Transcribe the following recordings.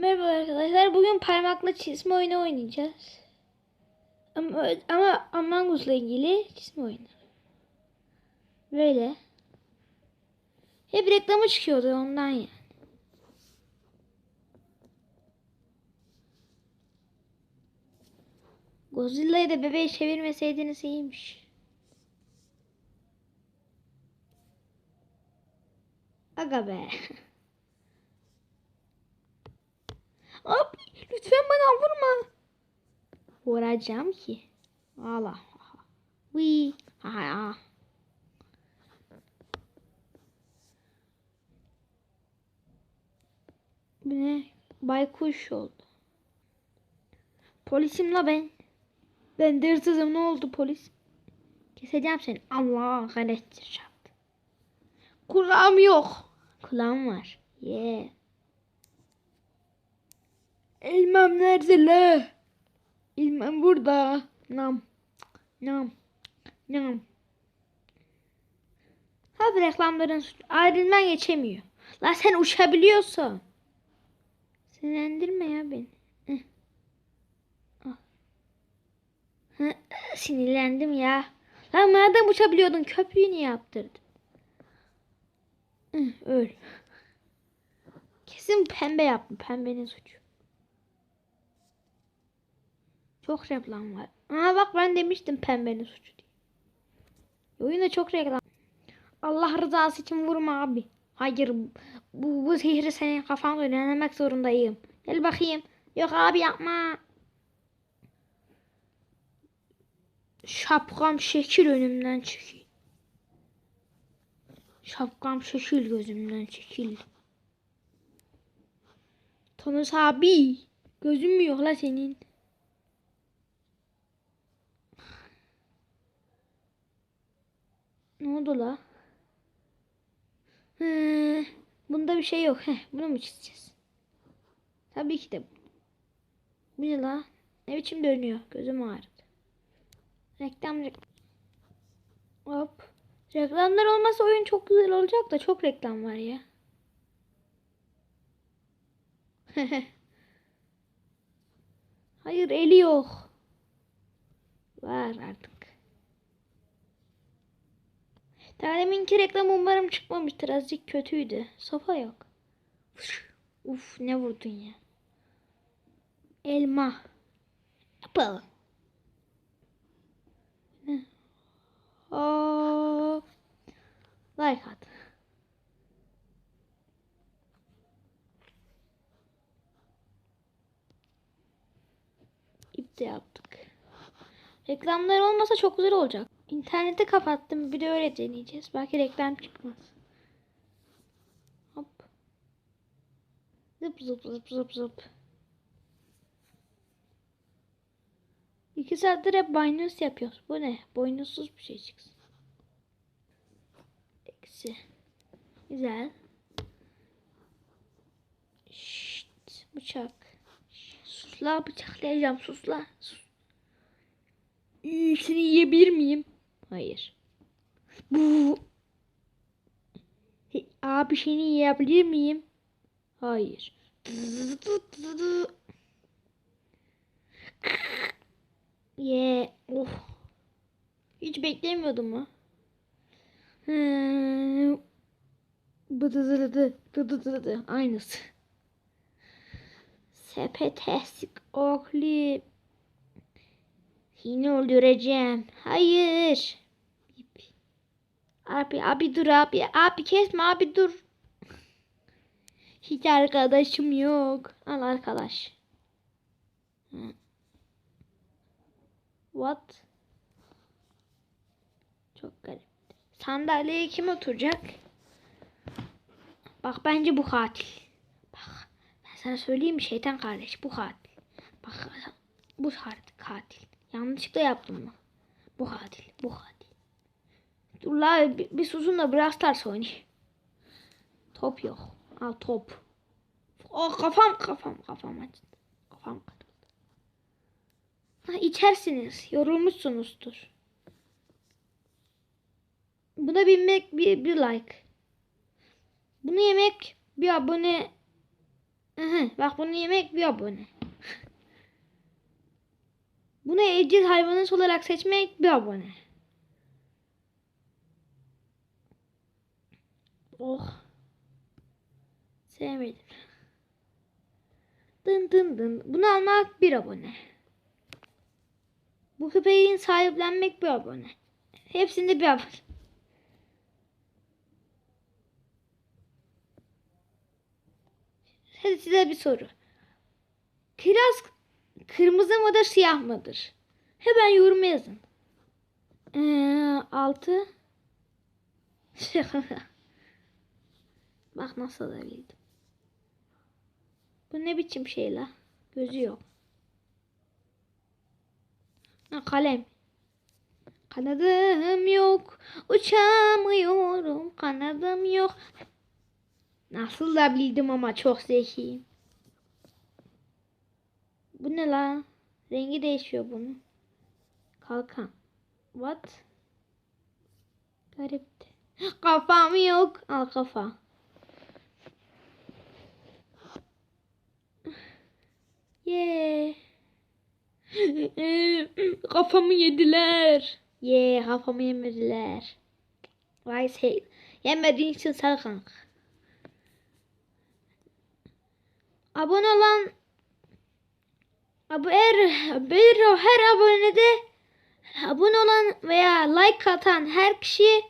Merhaba arkadaşlar. Bugün parmakla çizme oyunu oynayacağız. Ama, ama Among Us'la ilgili çizme oyunu. Böyle. Hep reklamı çıkıyordu ondan ya. Godzilla'yı da bebeği çevirmeseydiniz iyiymiş. Aga be. Abi lütfen bana vurma. Vuracağım ki. Allah. Vii. Ha ha. Bu ne? Baykuş oldu. Polisim la ben. Ben de hırsızım ne oldu polis? Keseceğim seni. Allah kahretsin şart. Kulağım yok. Kulağım var. Yeah. Elmam nerede la? Elmam burada. Nam. Nam. Nam. Hadi reklamların. Ayrılman geçemiyor. La sen uçabiliyorsun. Sinirlendirme ya beni. Hı, Sinirlendim ya. Lan madem uçabiliyordun köprüyü niye yaptırdın? Öl. Kesin pembe yaptım. Pembenin suçu. Çok reklam var. Aa bak ben demiştim pembenin suçu diye. Oyunda çok reklam. Allah rızası için vurma abi. Hayır bu, bu sihri senin kafanda denemek zorundayım. Gel bakayım. Yok abi yapma. Şapkam şekil önümden çekil. Şapkam şekil gözümden çekil. Tanış abi. Gözüm mü yok la senin? Ne oldu la? He, bunda bir şey yok. Heh, bunu mu çizeceğiz? Tabii ki de. Bu ne la? Ne biçim dönüyor? Gözüm ağrıdı. Reklam. Hop. Reklamlar olmasa oyun çok güzel olacak da çok reklam var ya. Hayır eli yok. Var artık. Daha deminki reklam umarım çıkmamıştır. Azıcık kötüydü. Sofa yok. Uf ne vurdun ya. Elma. Apple. Aa, like at. İp de yaptık. Reklamlar olmasa çok güzel olacak. İnterneti kapattım. Bir de öyle deneyeceğiz. Belki reklam çıkmaz. Hop. Zıp zıp zıp zıp zıp. İki saattir hep boynuz yapıyoruz. Bu ne? Boynuzsuz bir şey çıksın. Eksi. Güzel. Şşt, bıçak. Sus la bıçaklayacağım. Sus la. Sus. Seni yiyebilir miyim? Hayır. Bu. Abi seni yiyebilir miyim? Hayır. Ye. Oh. Hiç beklemiyordum mu? Hmm. Bıdıdıdıdı. Dıdıdıdı. Aynısı. Sepetesik okli. Seni öldüreceğim. Hayır. Abi abi dur abi. Abi kesme abi dur. Hiç arkadaşım yok. Al arkadaş. What? Çok garip. Sandalyeye kim oturacak? Bak bence bu katil. Bak ben sana söyleyeyim mi şeytan kardeş bu katil. Bak bu katil. Yanlışlıkla yaptım mı? Bu katil. Bu katil. Dur la bir, bir susun da Brawl Stars oynayayım. Top yok. Al top. Oh kafam kafam kafam acıdı. Kafam kırıldı. Ha içersiniz. Yorulmuşsunuzdur. Buna binmek bir, bir like. Bunu yemek bir abone. Aha, bak bunu yemek bir abone. Bunu evcil hayvanınız olarak seçmek bir abone. Oh. Sevmedim. Dın dın dın. Bunu almak bir abone. Bu köpeğin sahiplenmek bir abone. Hepsinde bir abone. Hadi size bir soru. Kiraz kırmızı mıdır siyah mıdır? Hemen yoruma yazın. Ee, altı. Bak nasıl da bildim. Bu ne biçim şey la? Gözü yok. Ha, kalem. Kanadım yok. Uçamıyorum. Kanadım yok. Nasıl da bildim ama çok zekiyim. Bu ne la? Rengi değişiyor bunun. Kalkan. What? Garipti. Kafam yok. Al kafa. Yeah. kafamı yediler. Yeah, kafamı yemediler. Vay şey. Yemediğin için sağ ol kanka. Abone olan her, bir, her abonede abone olan veya like atan her kişi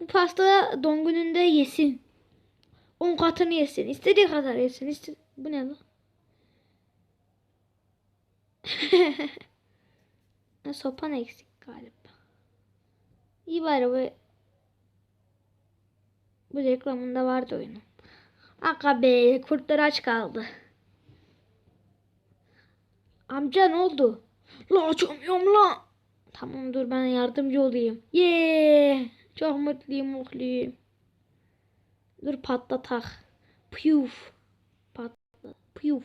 bu pasta doğum gününde yesin. 10 katını yesin. İstediği kadar yesin. İste bu ne lan? Sopan eksik galiba. İyi bari bu bu reklamında vardı oyunun. Aga be kurtlar aç kaldı. Amca ne oldu? La açamıyorum la. Tamam dur ben yardımcı olayım. Yeee. Çok mutluyum mutluyum. Dur patlatak. Piyuf. Patla. Piyuf.